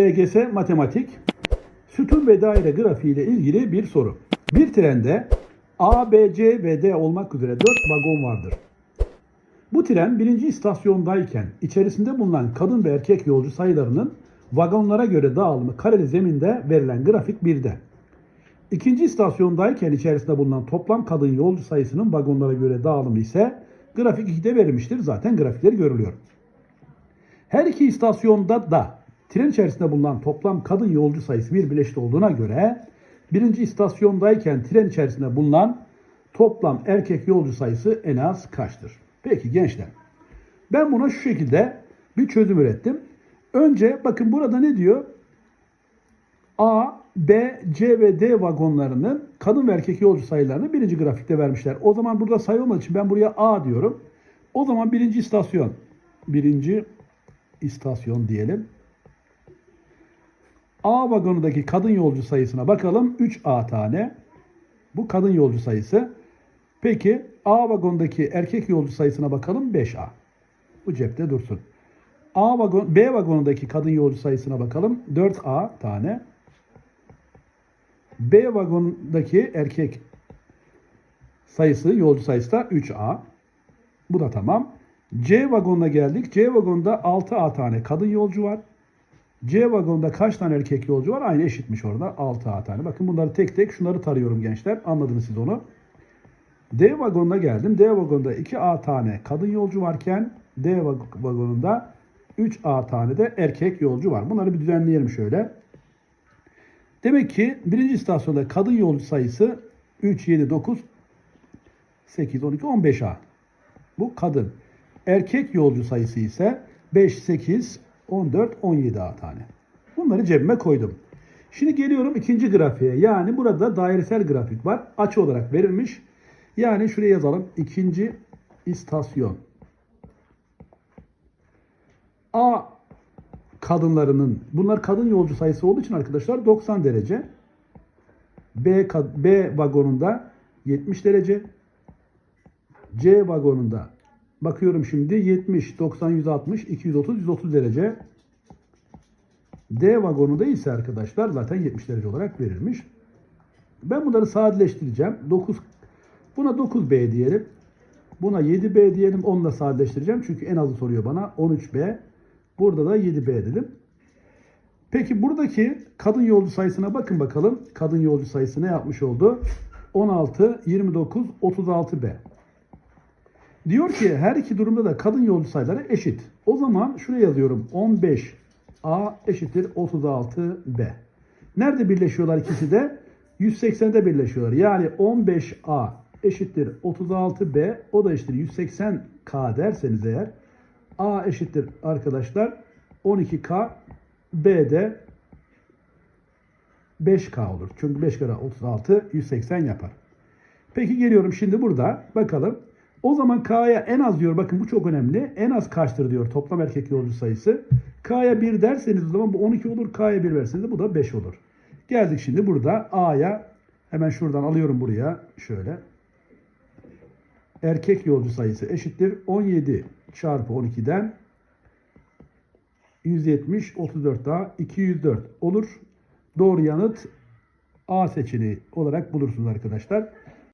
LGS Matematik Sütun ve daire grafiği ile ilgili bir soru. Bir trende A, B, C ve D olmak üzere 4 vagon vardır. Bu tren birinci istasyondayken içerisinde bulunan kadın ve erkek yolcu sayılarının vagonlara göre dağılımı kareli zeminde verilen grafik 1'de. İkinci istasyondayken içerisinde bulunan toplam kadın yolcu sayısının vagonlara göre dağılımı ise grafik 2'de verilmiştir. Zaten grafikleri görülüyor. Her iki istasyonda da tren içerisinde bulunan toplam kadın yolcu sayısı bir bileşit olduğuna göre birinci istasyondayken tren içerisinde bulunan toplam erkek yolcu sayısı en az kaçtır? Peki gençler ben buna şu şekilde bir çözüm ürettim. Önce bakın burada ne diyor? A, B, C ve D vagonlarının kadın ve erkek yolcu sayılarını birinci grafikte vermişler. O zaman burada sayı olmadığı için ben buraya A diyorum. O zaman birinci istasyon. Birinci istasyon diyelim. A vagonundaki kadın yolcu sayısına bakalım. 3A tane. Bu kadın yolcu sayısı. Peki A vagondaki erkek yolcu sayısına bakalım. 5A. Bu cepte dursun. A vagon, B vagonundaki kadın yolcu sayısına bakalım. 4A tane. B vagonundaki erkek sayısı, yolcu sayısı da 3A. Bu da tamam. C vagonuna geldik. C vagonda 6A tane kadın yolcu var. C vagonda kaç tane erkek yolcu var? Aynı eşitmiş orada. 6A tane. Bakın bunları tek tek şunları tarıyorum gençler. Anladınız siz onu. D vagonuna geldim. D vagonda 2A tane kadın yolcu varken D vag- vagonunda 3A tane de erkek yolcu var. Bunları bir düzenleyelim şöyle. Demek ki birinci istasyonda kadın yolcu sayısı 3, 7, 9, 8, 12, 15A. Bu kadın. Erkek yolcu sayısı ise 5, 8, 14, 17A tane. Bunları cebime koydum. Şimdi geliyorum ikinci grafiğe. Yani burada dairesel grafik var. Açı olarak verilmiş. Yani şuraya yazalım. İkinci istasyon. A kadınlarının bunlar kadın yolcu sayısı olduğu için arkadaşlar 90 derece. B B vagonunda 70 derece. C vagonunda bakıyorum şimdi 70, 90, 160, 230, 130 derece. D vagonunda ise arkadaşlar zaten 70 derece olarak verilmiş. Ben bunları sadeleştireceğim. 9 buna 9B diyelim. Buna 7B diyelim. Onu da sadeleştireceğim. Çünkü en azı soruyor bana. 13B. Burada da 7B dedim. Peki buradaki kadın yolcu sayısına bakın bakalım. Kadın yolcu sayısı ne yapmış oldu? 16, 29, 36B. Diyor ki her iki durumda da kadın yolcu sayıları eşit. O zaman şuraya yazıyorum. 15A eşittir 36B. Nerede birleşiyorlar ikisi de? 180'de birleşiyorlar. Yani 15A eşittir 36B. O da eşittir 180K derseniz eğer A eşittir arkadaşlar 12K B de 5K olur. Çünkü 5 kere 36 180 yapar. Peki geliyorum şimdi burada bakalım. O zaman K'ya en az diyor bakın bu çok önemli. En az kaçtır diyor toplam erkek yolcu sayısı. K'ya 1 derseniz o zaman bu 12 olur. K'ya 1 verseniz de bu da 5 olur. Geldik şimdi burada A'ya hemen şuradan alıyorum buraya şöyle. Erkek yolcu sayısı eşittir 17 çarpı 12'den 170 34 daha 204 olur. Doğru yanıt A seçeneği olarak bulursunuz arkadaşlar.